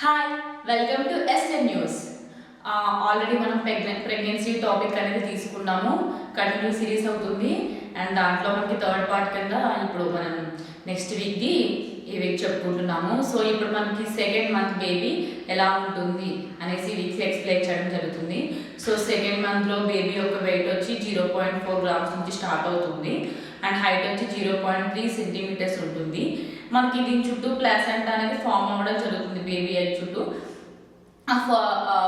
Hi welcome to SN news already మనం pregnancy pregnancy topic అనేది తీసుకున్నాము. కంటిన్యూ సిరీస్ అవుతుంది. అండ్ దాంట్లో మనకి థర్డ్ పార్ట్ కింద ఇప్పుడు మనం నెక్స్ట్ వీక్ది ఈ వీక్ చెప్పుకుంటున్నాము. సో ఇప్పుడు మనకి సెకండ్ మంత్ బేబీ ఎలా ఉంటుంది అనేసి వీక్స్ ఎక్స్ప్లెయిన్ చేయడం జరుగుతుంది. సో సెకండ్ మంత్లో బేబీ యొక్క వెయిట్ వచ్చి జీరో పాయింట్ ఫోర్ గ్రామ్స్ నుంచి స్టార్ట్ అవుతుంది. అండ్ హైట్ వచ్చి జీరో పాయింట్ త్రీ సెంటీమీటర్స్ ఉంటుంది. మనకి దీని చుట్టూ ప్లాసెంటా అనేది ఫామ్ అవ్వడం జరుగుతుంది బేబీ ఎగ్ చుట్టూ.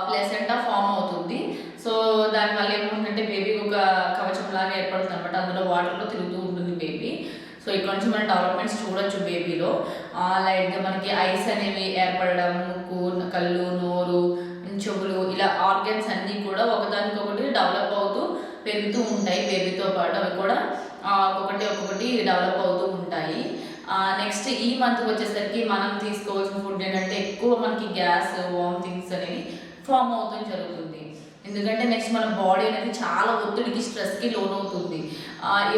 ప్లేసెంటా ఫామ్ అవుతుంది. సో దానివల్ల ఏమవుతుందంటే బేబీ ఒక కవచం లాగా ఏర్పడుతుంది అనమాట అందులో వాటర్లో తిరుగుతూ ఉంటుంది బేబీ. సో ఇక్కడ నుంచి మనం డెవలప్మెంట్స్ చూడొచ్చు బేబీలో. లైట్గా మనకి ఐస్ అనేవి ఏర్పడడం ముక్కు కళ్ళు నోరు చెవులు ఇలా ఆర్గన్స్ అన్నీ కూడా ఒకదానికొకటి డెవలప్ అవుతూ పెరుగుతూ ఉంటాయి బేబీతో పాటు. అవి కూడా ఒక్కొక్కటి ఒక్కొక్కటి డెవలప్ అవుతూ ఉంటాయి. నెక్స్ట్ ఈ మంత్ వచ్చేసరికి మనం తీసుకోవాల్సిన ఫుడ్ ఏంటంటే ఎక్కువ మనకి గ్యాస్ వామిటింగ్స్ అనేవి ఫామ్ అవుతూ జరుగుతుంది. ఎందుకంటే నెక్స్ట్ మన బాడీ అనేది చాలా ఒత్తిడికి స్ట్రెస్కి లోన్ అవుతుంది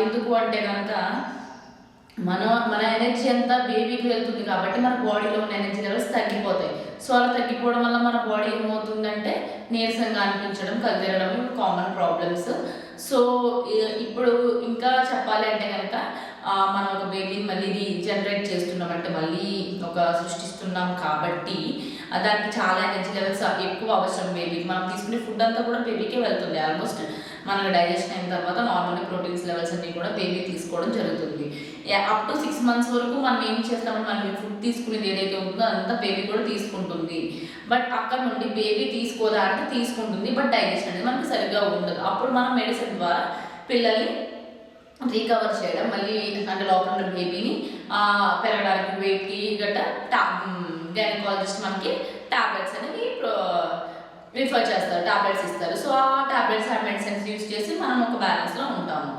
ఎందుకు అంటే కనుక మన మన ఎనర్జీ అంతా బేబీకి వెళ్తుంది కాబట్టి మన బాడీలో ఉన్న ఎనర్జీ లెవెల్స్ తగ్గిపోతాయి. సో అలా తగ్గిపోవడం వల్ల మన బాడీ ఏమవుతుందంటే నీరసంగా అనిపించడం కదిలడం కామన్ ప్రాబ్లమ్స్ సో ఇప్పుడు ఇంకా చెప్పాలి అంటే కనుక మనం ఒక బేబీని మళ్ళీ జనరేట్ చేస్తున్నాం అంటే మళ్ళీ ఒక సృష్టిస్తున్నాం కాబట్టి దానికి చాలా ఎనర్జీ లెవెల్స్ ఎక్కువ అవసరం బేబీకి మనం తీసుకునే ఫుడ్ అంతా కూడా బేబీకే వెళ్తుంది. ఆల్మోస్ట్ మనకు డైజెషన్ అయిన తర్వాత నార్మల్ ప్రోటీన్స్ లెవెల్స్ అన్ని కూడా బేబీ తీసుకోవడం జరుగుతుంది. అప్ టు సిక్స్ మంత్స్ వరకు మనం ఏం చేస్తామంటే మనం ఫుడ్ తీసుకునేది ఏదైతే ఉంటుందో అదంతా బేబీ కూడా తీసుకుంటుంది. బట్ అక్కడ నుండి బేబీ తీసుకోదా అంటే తీసుకుంటుంది. బట్ డైజెషన్ అనేది మనకి సరిగ్గా ఉండదు. అప్పుడు మనం మెడిసిన్ ద్వారా పిల్లల్ని రికవర్ చేయడం మళ్ళీ అంటే లోపల ఉన్న బేబీని పెరగడానికి వెయిట్కి గట్ట టా గైనకాలజిస్ట్ మనకి టాబ్లెట్స్ అనేవి రిఫర్ చేస్తారు టాబ్లెట్స్ ఇస్తారు. సో ఆ టాబ్లెట్స్ ఆ మెడిసిన్స్ యూజ్ చేసి మనం ఒక బ్యాలెన్స్లో ఉంటాము.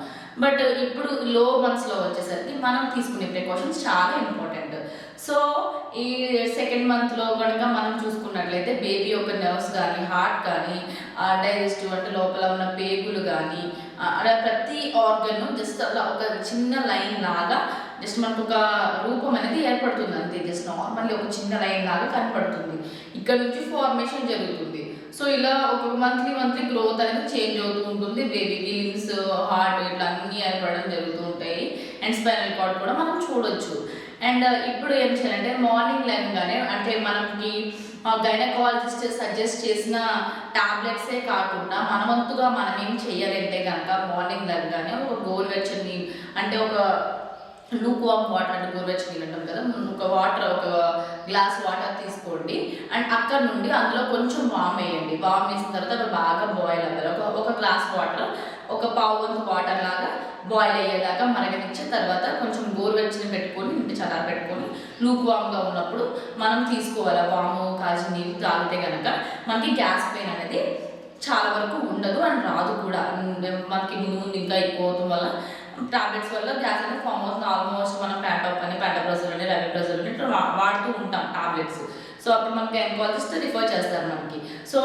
బట్ ఇప్పుడు లో మంత్స్లో వచ్చేసరికి మనం తీసుకునే ప్రికాషన్స్ చాలా ఇంపార్టెంట్ సో ఈ సెకండ్ మంత్లో కనుక మనం చూసుకున్నట్లయితే బేబీ యొక్క నర్వ్స్ కానీ హార్ట్ కానీ డైజెస్టివ్ అంటే లోపల ఉన్న పేగులు కానీ అలా ప్రతి ఆర్గన్ జస్ట్ అలా ఒక చిన్న లైన్ లాగా జస్ట్ మనకు ఒక రూపం అనేది ఏర్పడుతుంది అంతే జస్ట్ నార్మల్గా ఒక చిన్న లైన్ లాగా కనపడుతుంది. ఇక్కడ నుంచి ఫార్మేషన్ జరుగుతుంది. సో ఇలా ఒక మంత్లీ మంత్లీ గ్రోత్ అనేది చేంజ్ అవుతూ ఉంటుంది. బేబీకి లింగ్స్ హార్ట్ ఇట్లా అన్నీ ఏర్పడడం జరుగుతూ ఉంటాయి. అండ్ స్పైనల్ కార్డ్ కూడా మనం చూడొచ్చు. అండ్ uh, ఇప్పుడు ఏం చేయాలంటే మార్నింగ్ లేవగానే అంటే మనకి గైనకాలజిస్ట్ సజెస్ట్ చేసిన టాబ్లెట్సే కాకుండా మనవంతుగా మనం ఏం చేయాలంటే కనుక మార్నింగ్ లేవగానే ఒక గోరువెచ్చని అంటే ఒక లూక్ వామ్ వాటర్ అంటే గోరువెచ్చని అంటే ఒక వాటర్ ఒక గ్లాస్ వాటర్ తీసుకోండి. అండ్ అక్కడ నుండి అందులో కొంచెం వామ్ వేయండి. వామ్ వేసిన తర్వాత అవి బాగా బాయిల్ అవ్వాలి. ఒక ఒక గ్లాస్ వాటర్ ఒక పావు వంతు వాటర్ లాగా బాయిల్ అయ్యేదాకా మరగనిచ్చిన తర్వాత కొంచెం గోరువెచ్చని పెట్టుకొని ఇంటి చల్లారి పెట్టుకొని లూక్ వామ్గా ఉన్నప్పుడు మనం తీసుకోవాలి? వాము కాజు నీళ్ళు తాగితే కనుక మనకి గ్యాస్ పెయిన్ అనేది చాలా వరకు ఉండదు. అండ్ రాదు కూడా. Mm, మనకి ముందు ముందు ఇంకా ఎక్కువ అవడం వల్ల టాబ్లెట్స్ వల్ల గ్యాస్ అనేది ఫామ్ అవుతుంది. ఆల్మోస్ట్ మనం ప్యాంటాప్ అని ప్యాంటాప్రజల్ అని రెవిప్రజల్ అని ఇట్లా వాడుతూ ఉంటాం టాబ్లెట్స్. సో అప్పుడు మనకి ఎంకాలజిస్ట్ రిఫర్ చేస్తారు మనకి. సో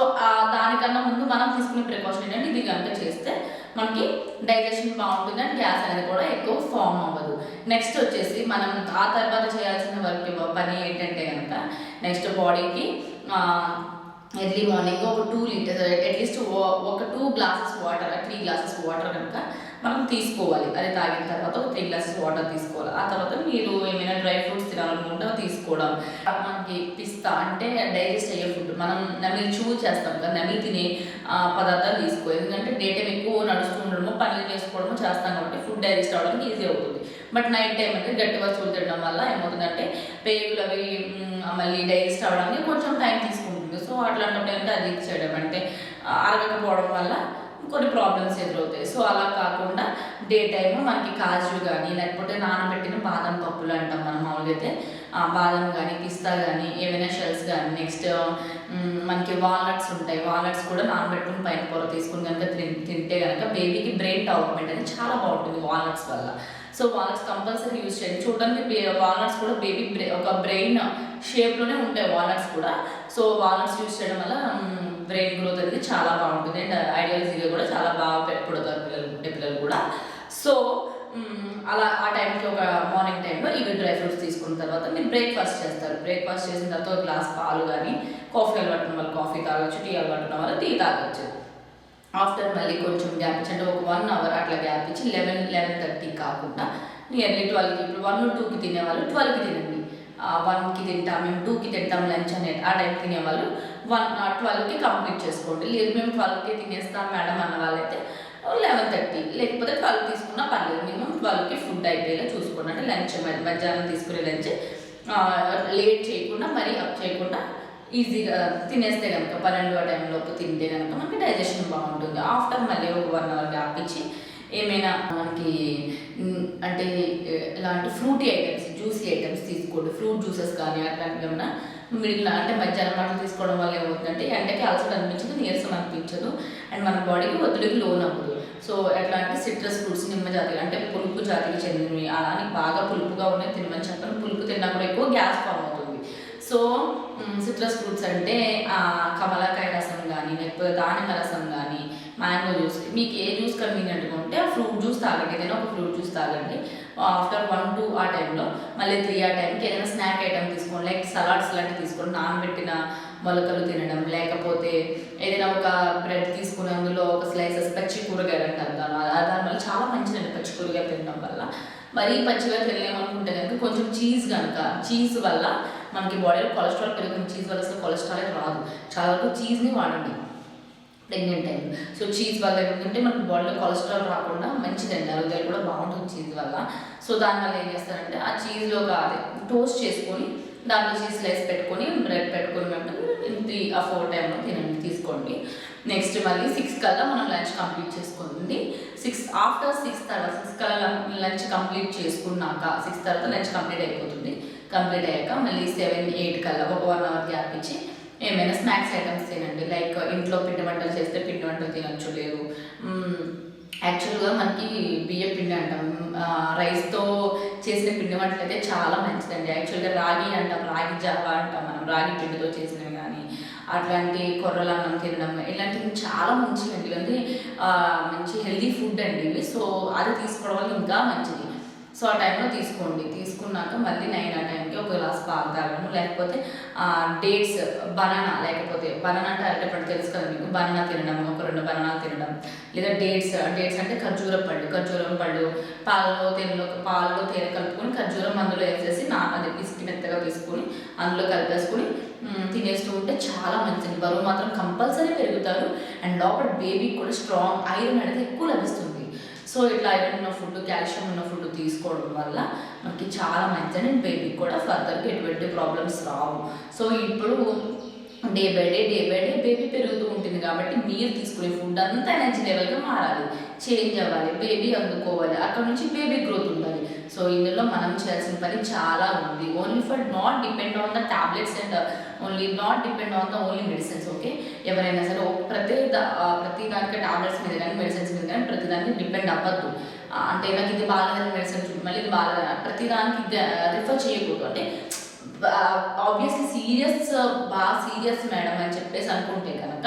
దానికన్నా ముందు మనం తీసుకునే ప్రికాషన్ ఏంటంటే ఇది కనుక చేస్తే మనకి డైజెషన్ బాగుంటుంది అండ్ గ్యాస్ అనేది కూడా ఎక్కువ ఫామ్ అవ్వదు. నెక్స్ట్ వచ్చేసి మనం ఆ తర్వాత చేయాల్సిన వర్క్ పని ఏంటంటే కనుక నెక్స్ట్ బాడీకి ఎర్లీ మార్నింగ్ ఒక టూ లీటర్స్ అట్లీస్ట్ ఒక two glasses water three glasses water కనుక మనం తీసుకోవాలి. అది తాగిన తర్వాత ఒక త్రీ గ్లాసెస్ వాటర్ తీసుకోవాలి. ఆ తర్వాత మీరు ఏమైనా డ్రై ఫ్రూట్స్ తినాలనుకుంటే తీసుకోవడం. మనకి పిస్తా అంటే డైజెస్ట్ అయ్యే ఫుడ్. మనం నమిలి చూ చేస్తాం కదా నమిలి తినే పదార్థాలు తీసుకో. ఎందుకంటే డే టైం ఎక్కువ నడుస్తూ ఉండడము పనులు చేసుకోవడము చేస్తాం కాబట్టి ఫుడ్ డైజెస్ట్ అవ్వడానికి ఈజీ అవుతుంది. బట్ నైట్ టైం అంటే గట్టి వస్తువులు తినడం వల్ల ఏమవుతుందంటే పేగులు అవి మళ్ళీ డైజెస్ట్ అవ్వడానికి కొంచెం టైం తీసుకుంటుంది. సో అట్లాంటప్పుడు ఏంటంటే అది ఇచ్చేయడం అంటే అరగకపోవడం వల్ల కొన్ని ప్రాబ్లమ్స్ ఎదురవుతాయి. సో అలా కాకుండా డే టైమ్ మనకి కాజు కానీ లేకపోతే నానబెట్టిన బాదం పప్పులు అంటాం మనం మామూలుగా అయితే. ఆ బాదం కానీ పిస్తా కానీ ఏవైనా షెల్స్ కానీ నెక్స్ట్ మనకి వాల్నట్స్ ఉంటాయి. వాల్నట్స్ కూడా నానబెట్టుకుని పైన పొర తీసుకుని కనుక తింటే కనుక బేబీకి బ్రెయిన్ డెవలప్మెంట్ అనేది చాలా బాగుంటుంది వాల్నట్స్ వల్ల. సో వాల్నట్స్ కంపల్సరీ యూజ్ చేయండి. చూడడానికి వాల్నట్స్ కూడా బేబీ బ్రె ఒక బ్రెయిన్ షేప్లోనే ఉంటాయి వాల్నట్స్ కూడా. సో వాల్నట్స్ యూజ్ చేయడం వల్ల బ్రెయిన్ గ్రోత్ అనేది చాలా బాగుంటుంది అండ్ ఐడియాలజీగా కూడా చాలా బాగా పె- పుడతారు పిల్లలు ఉంటే పిల్లలు కూడా సో అలా ఆ టైంకి ఒక మార్నింగ్ టైంలో ఇవి డ్రై ఫ్రూట్స్ తీసుకున్న తర్వాత మీరు బ్రేక్ఫాస్ట్ చేస్తారు. బ్రేక్ఫాస్ట్ చేసిన తర్వాత ఒక గ్లాస్ పాలు కానీ కాఫీ అలవాటున్న వాళ్ళు కాఫీ తాగొచ్చు టీ అలవాటున్న వాళ్ళు టీ తాగొచ్చు. ఆఫ్టర్ మళ్ళీ కొంచెం గ్యాప్ ఇచ్చి అంటే ఒక వన్ అవర్ అట్లా గ్యాప్ ఇచ్చి లెవెన్ లెవెన్ థర్టీ కాకుండా నియర్లీ ట్వెల్వ్కి ఇప్పుడు వన్ టూకి తినేవాళ్ళు ట్వెల్వ్కి తినండి. వన్కి తింటాం మేము టూకి తింటాం లంచ్ అనేది ఆ టైం తినేవాళ్ళు వన్ ట్వెల్వ్కి కంప్లీట్ చేసుకోండి. లేదు మేము ట్వెల్వ్కి తినేస్తాం మేడం అన్న వాళ్ళైతే లెవెన్ థర్టీ లేకపోతే ట్వెల్వ్ తీసుకున్నా పర్లేదు. మినిమం ట్వెల్వ్కి ఫుడ్ అయిపోయేలా చూసుకోండి. అంటే లంచ్ మధ్యాహ్నం తీసుకునే లంచ్ లేట్ చేయకుండా మరీ అప్ చేయకుండా ఈజీగా తినేస్తే కనుక పన్నెండు ఆ టైంలోపు తింటే కనుక మనకి డైజెషన్ బాగుంటుంది. ఆఫ్టర్ మళ్ళీ ఒక వన్ అవర్ గ్యాప్ ఇచ్చి ఏమైనా మనకి అంటే ఇలాంటి ఫ్రూటీ ఐటమ్స్ జ్యూసీ ఐటమ్స్ తీసుకోండి. ఫ్రూట్ జ్యూసెస్ కానీ అట్లాంటివి ఏమైనా మిడిల్ అంటే మధ్యాహ్నం అట్లా తీసుకోవడం వల్ల ఏమవుతుందంటే ఎండకి అలసట అనిపించదు నీరసం అనిపించదు. అండ్ మన బాడీకి ఒత్తిడికి లోన్ అవ్వదు సో ఎట్లా అంటే సిట్రస్ ఫ్రూట్స్ నిమ్మ జాతి అంటే పులుపు జాతికి చెందినవి. అలానే బాగా పులుపుగా ఉన్నాయి తినమని చెప్పాను. పులుపు తిన్నా కూడా ఎక్కువ గ్యాస్ ఫామ్ అవుతుంది. సో సిట్రస్ ఫ్రూట్స్ అంటే కమలకాయ కమలాకాయ రసం కానీ లేకపోతే దానిమ్మ రసం కానీ మ్యాంగో జ్యూస్. మీకు ఏ జ్యూస్ కన్వీనియంట్గా ఉంటే ఆ ఫ్రూట్ జ్యూస్ తాగండి. ఏదైనా ఒక ఫ్రూట్ జ్యూస్ తాగండి. ఆఫ్టర్ వన్ టూ ఆ టైంలో మళ్ళీ త్రీ ఆ టైంకి ఏదైనా స్నాక్ ఐటమ్ తీసుకోండి. లైక్ సలాడ్స్ లాంటివి తీసుకోండి. నానబెట్టిన మొలకలు తినడం లేకపోతే ఏదైనా ఒక బ్రెడ్ తీసుకుని అందులో ఒక స్లైసెస్ పచ్చి కూరగాయలు అంటారు దాని దానివల్ల చాలా మంచిదండి పచ్చి కూరగాయలు తినడం వల్ల. మరీ పచ్చిగా తినలేమనుకుంటే కనుక కొంచెం చీజ్ కనుక చీజ్ వల్ల మనకి బాడీలో కొలెస్ట్రాల్ పెరుగుతుంది. చీజ్ వల్ల అసలు కొలెస్ట్రాల్ రాదు. చాలా వరకు చీజ్ని వాడండి. ప్రెగ్నెంట్ టైం సో చీజ్ వల్ల ఏమిటంటే మనకి బాడీలో కొలెస్ట్రాల్ రాకుండా మంచిదండి ఆరోగ్యాలు కూడా బాగుంటుంది చీజ్ వల్ల. సో దానివల్ల ఏం చేస్తారంటే ఆ చీజ్లో అదే టోస్ట్ చేసుకొని దాంట్లో చీజ్ స్లైస్ పెట్టుకొని బ్రెడ్ పెట్టుకొని మేము త్రీ ఆ ఫోర్ టైంలో తినండి తీసుకోండి. నెక్స్ట్ మళ్ళీ సిక్స్ కల్లా మనం లంచ్ కంప్లీట్ చేసుకోండి. సిక్స్ ఆఫ్టర్ సిక్స్ తర్వాత సిక్స్ కల్లా లంచ్ కంప్లీట్ చేసుకున్నాక సిక్స్ తర్వాత లంచ్ కంప్లీట్ అయిపోతుంది. కంప్లీట్ అయ్యాక మళ్ళీ సెవెన్ ఎయిట్ కల్లా ఒక వన్ అవర్ గ్యాప్ ఏమైనా స్నాక్స్ ఐటమ్స్ తినండి. లైక్ ఇంట్లో పిండి వంటలు చేస్తే పిండి వంటలు తినచ్చు లేదు. యాక్చువల్గా మనకి బియ్య పిండి అంటాం. రైస్తో చేసిన పిండి వంటలు అయితే చాలా మంచిదండి. యాక్చువల్గా రాగి అంటాం రాగి జావా అంటాం మనం. రాగి పిండితో చేసినవి కానీ అట్లాంటి కొర్రల అన్నం తినడం ఇలాంటివి చాలా మంచివండి. ఇవన్నీ మంచి హెల్దీ ఫుడ్ అండి ఇవి. సో అది తీసుకోవడం వల్ల ఇంకా మంచిది. సో ఆ టైంలో తీసుకోండి. తీసుకున్నాక మళ్ళీ నైన్ ఆ టైంకి ఒక గ్లాస్ పాలు తాగడము లేకపోతే డేట్స్ బనానా లేకపోతే బనానా అంటే అరటిపండు తెలుసు కదా మీకు? బనానా తినడం ఒక రెండు బనానాలు తినడం లేదా డేట్స్ డేట్స్ అంటే ఖర్జూర పళ్ళు ఖర్జూరం పళ్ళు పాలలో తేనెలో పాలలో తేనె కలుపుకొని ఖర్జూరం అందులో వేసేసి నా అది పిసికి మెత్తగా తీసుకొని అందులో కలిపేసుకొని తినేస్తూ ఉంటే చాలా మంచిది. బరువు మాత్రం కంపల్సరీ పెరుగుతారు. అండ్ లోపల బేబీకి కూడా స్ట్రాంగ్ ఐరన్ అనేది ఎక్కువ లభిస్తుంది. సో ఇట్లా ఐరన్ ఉన్న ఫుడ్ కాల్షియం ఉన్న ఫుడ్ తీసుకోవడం వల్ల మనకి చాలా మంచిది. అండ్ బేబీకి కూడా ఫర్దర్గా ఎటువంటి ప్రాబ్లమ్స్ రావు. సో ఇప్పుడు day by day day by day baby పెరుగుతూ ఉంటుంది కాబట్టి మీరు తీసుకునే ఫుడ్ అంతా ఎనర్జీ లెవెల్గా మారాలి. చేంజ్ అవ్వాలి. బేబీ అందుకోవాలి. అక్కడ నుంచి బేబీ గ్రోత్ ఉండాలి. సో ఇందులో మనం చేయాల్సిన పని చాలా ఉంది. Only for not depend on the tablets and only not depend on the only medicines okay ఎవరైనా సరే ప్రతి దా- ప్రతి దానికి టాబ్లెట్స్ మీద కానీ మెడిసిన్స్ మీద కానీ ప్రతి దానికి డిపెండ్ అవ్వద్దు. అంటే నాకు ఇది బాగాలేదని మెడిసిన్ చూడు మళ్ళీ ఇది బాగాలేదు ప్రతి దానికి రిఫర్ చేయకూడదు అంటే ఆబ్వియస్లీ సీరియస్ బాగా సీరియస్ మేడం అని చెప్పేసి అనుకుంటే కనుక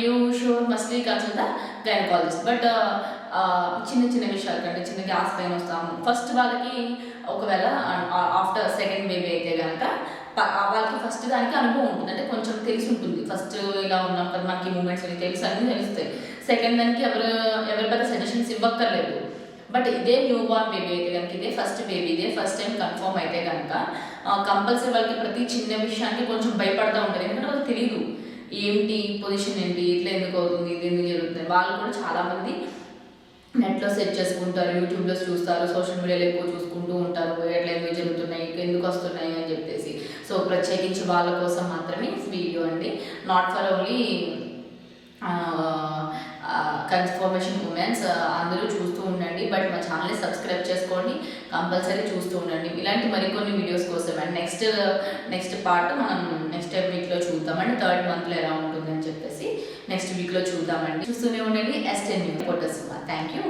you sure mostly consult the gynaecologist but చిన్న చిన్న విషయాలు కంటే చిన్న గ్యాస్ పెయిన్ వస్తాము. ఫస్ట్ వాళ్ళకి ఒకవేళ ఆఫ్టర్ సెకండ్ బేబీ అయితే కనుక వాళ్ళకి ఫస్ట్ దానికి అనుభవం ఉంటుంది. అంటే కొంచెం తెలిసి ఉంటుంది. ఫస్ట్ ఇలా ఉన్నాం కదా మనకి మూమెంట్స్ అని తెలుసు అన్నీ తెలుస్తాయి. సెకండ్ దానికి ఎవరు ఎవరి పెద్ద సజెషన్స్ ఇవ్వక్కర్లేదు. బట్ ఇదే న్యూ బార్న్ బేబీ అయితే కనుక ఇదే ఫస్ట్ బేబీ ఇదే ఫస్ట్ టైం కన్ఫర్మ్ అయితే కనుక కంపల్సరీ వాళ్ళకి ప్రతి చిన్న విషయానికి కొంచెం భయపడతా ఉంటుంది ఎందుకంటే వాళ్ళకి తెలియదు ఏంటి పొజిషన్ ఏంటి ఇట్లా ఎందుకు అవుతుంది ఇది ఎందుకు జరుగుతుంది. వాళ్ళు కూడా చాలామంది నెట్లో సెర్చ్ చేసుకుంటారు యూట్యూబ్లో చూస్తారు సోషల్ మీడియాలో ఎక్కువ చూసుకుంటూ ఉంటారు ఎట్లా ఎందుకు జరుగుతున్నాయి ఎందుకు వస్తున్నాయి అని చెప్పేసి. సో ప్రత్యేకించి వాళ్ళ కోసం మాత్రమే వీడియో అండి. Not for only confirmation womens అందరూ చూస్తూ ఉండండి. బట్ మా ఛానల్ని సబ్స్క్రైబ్ చేసుకోండి. కంపల్సరీ చూస్తూ ఉండండి. ఇలాంటి మరికొన్ని వీడియోస్ కోసం అండ్. నెక్స్ట్ నెక్స్ట్ పార్ట్ మనం నెక్స్ట్ వీక్లో చూద్దామండి. థర్డ్ మంత్లో ఎలా ఉంటుందని చెప్పేసి నెక్స్ట్ వీక్లో చూద్దామండి. చూస్తూనే ఉండండి. ఎస్టెన్ న్యూ ఫోటోస్ థ్యాంక్ యూ